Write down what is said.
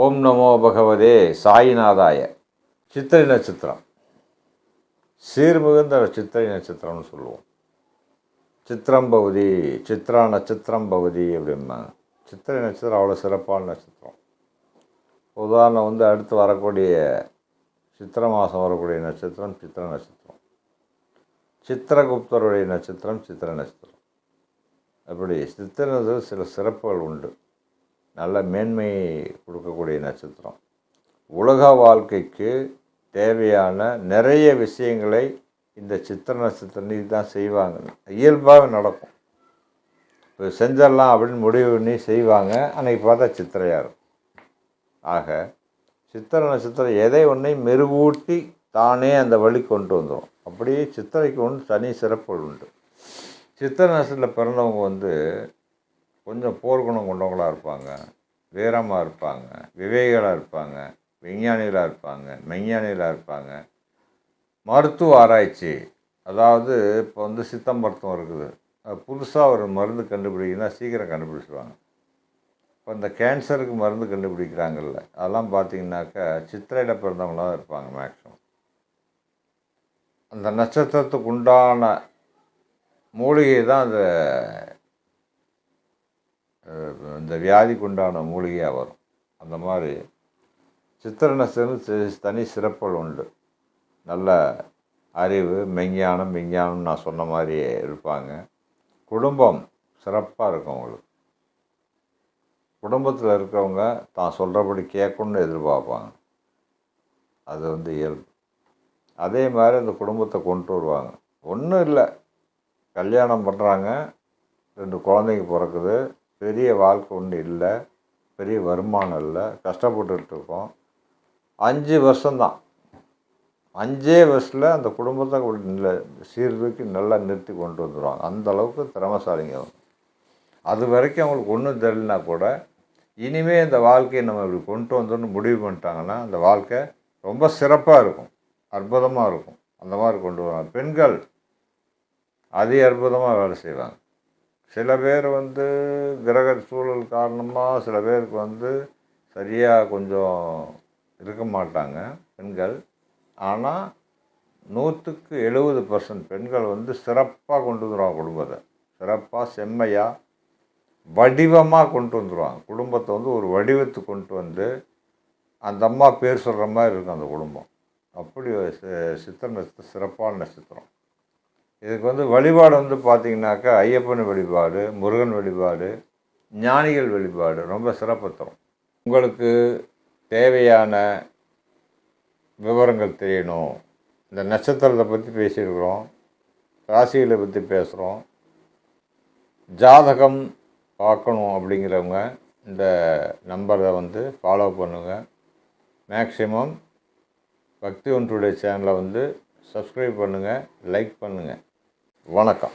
ஓம் நமோ பகவதே சாயிநாதாய. சித்திரை நட்சத்திரம். சீர்மிகுந்த சித்திரை நட்சத்திரம்னு சொல்லுவோம். சித்திரம் பகுதி சித்ரா நட்சத்திரம் பகுதி அப்படிம்பாங்க. சித்திரை நட்சத்திரம் அவ்வளோ சிறப்பான நட்சத்திரம். உதாரணம் வந்து அடுத்து வரக்கூடிய சித்திரை மாதம் வரக்கூடிய நட்சத்திரம் சித்திர நட்சத்திரம். சித்திரகுப்தருடைய நட்சத்திரம் சித்திர நட்சத்திரம். அப்படி சித்திர சில சிறப்புகள் உண்டு. நல்ல மேன்மையை கொடுக்கக்கூடிய நட்சத்திரம். உலக வாழ்க்கைக்கு தேவையான நிறைய விஷயங்களை இந்த சித்திர நட்சத்திரம் தான் செய்வாங்க. இயல்பாகவே நடக்கும். இப்போ செஞ்சிடலாம் அப்படின்னு முடிவு பண்ணி செய்வாங்க. அன்றைக்கி பார்த்தா சித்திரையாக இருக்கும். ஆக சித்திரை நட்சத்திரம் எதை ஒன்றையும் மெருகூட்டி தானே அந்த வழி கொண்டு வந்துடும் அப்படியே சித்திரைக்கு ஒன்று தனி சிறப்புகள் உண்டு. சித்திரை நட்சத்திரத்தில் பிறந்தவங்க வந்து கொஞ்சம் போர்க்குணம் கொண்டவங்களாக இருப்பாங்க. வீரமாக இருப்பாங்க. விவேகிகளாக இருப்பாங்க. விஞ்ஞானிகளாக இருப்பாங்க. மெஞ்ஞானிகளாக இருப்பாங்க. மருத்துவ ஆராய்ச்சி. அதாவது இப்போ வந்து சித்த மருத்துவம் இருக்குது. புதுசாக ஒரு மருந்து கண்டுபிடிக்கணும்னா சீக்கிரம் கண்டுபிடிச்சிடுவாங்க இப்போ இந்த கேன்சருக்கு மருந்து கண்டுபிடிக்கிறாங்கல்ல அதெல்லாம் பார்த்தீங்கன்னாக்கா சித்திரையில் பிறந்தவங்களாக இருப்பாங்க மேக்ஸிமம். அந்த நட்சத்திரத்துக்கு உண்டான மூலிகை தான் அந்த இந்த வியாதிக்கு உண்டான மூலிகையாக வரும். அந்த மாதிரி சித்திரை நட்சத்திரம் தனி சிறப்புகள் உண்டு. நல்ல அறிவு மெஞ்ஞானம் விஞ்ஞானம் நான் சொன்ன மாதிரியே இருப்பாங்க. குடும்பம் சிறப்பாக இருக்கும் அவங்களுக்கு குடும்பத்தில் இருக்கிறவங்க தான் சொல்கிறபடி கேட்கணும்னு எதிர்பார்ப்பாங்க. அது வந்து இயல்பு. அதே மாதிரி அந்த குடும்பத்தை கொண்டு வருவாங்க. ஒன்றும் இல்லை. கல்யாணம் பண்ணுறாங்க ரெண்டு குழந்தைங்க பிறக்குது. பெரிய வாழ்க்கை ஒன்றும் இல்லை பெரிய வருமானம் இல்லை கஷ்டப்பட்டுட்டு இருக்கோம் அஞ்சு வருஷம்தான். அஞ்சே வருஷத்தில் அந்த குடும்பத்தை நல்ல சீர்தூக்கி நல்லா நிறுத்தி கொண்டு வந்துடுவாங்க அந்த அளவுக்கு திறமசாலிங்க அவங்க. அது வரைக்கும் அவங்களுக்கு ஒன்றும் தெரியலனா கூட இனிமே இந்த வாழ்க்கையை நம்ம இப்படி கொண்டு வந்தோன்னு முடிவு பண்ணிட்டாங்கன்னா அந்த வாழ்க்கை ரொம்ப சிறப்பாக இருக்கும். அற்புதமாக இருக்கும். அந்த மாதிரி கொண்டு வருவாங்க பெண்கள் அதி அற்புதமாக வேலை செய்வாங்க. சில பேர் வந்து கிரக சூழல் காரணமாக சில பேருக்கு வந்து சரியாக கொஞ்சம் இருக்க மாட்டாங்க பெண்கள். ஆனால் நூற்றுக்கு எழுபது பர்சன்ட் பெண்கள் வந்து சிறப்பாக கொண்டு வந்துடுவாங்க குடும்பத்தை. சிறப்பாக செம்மையாக வடிவமாக கொண்டு வந்துடுவாங்க குடும்பத்தை வந்து ஒரு வடிவத்துக்கு கொண்டு வந்து அந்த அம்மா பேர் சொல்கிற மாதிரி இருக்கும் அந்த குடும்பம். அப்படி ஒரு சித்திர நட்சத்திரம் சிறப்பான நட்சத்திரம். இதுக்கு வந்து வழிபாடு வந்து பார்த்திங்கனாக்கா ஐயப்பன் வழிபாடு முருகன் வழிபாடு ஞானிகள் வழிபாடு ரொம்ப சிறப்பு தரும். உங்களுக்கு தேவையான விவரங்கள் தெரியணும். இந்த நட்சத்திரத்தை பற்றி பேசியிருக்கிறோம் ராசிகளை பற்றி பேசுகிறோம் ஜாதகம் பார்க்கணும் அப்படிங்கிறவங்க இந்த நம்பரை வந்து ஃபாலோ பண்ணுங்கள் மேக்ஸிமம் பக்தி ஒன்றுடைய சேனலை வந்து சப்ஸ்கிரைப் பண்ணுங்கள் லைக் பண்ணுங்கள் வணக்கம்.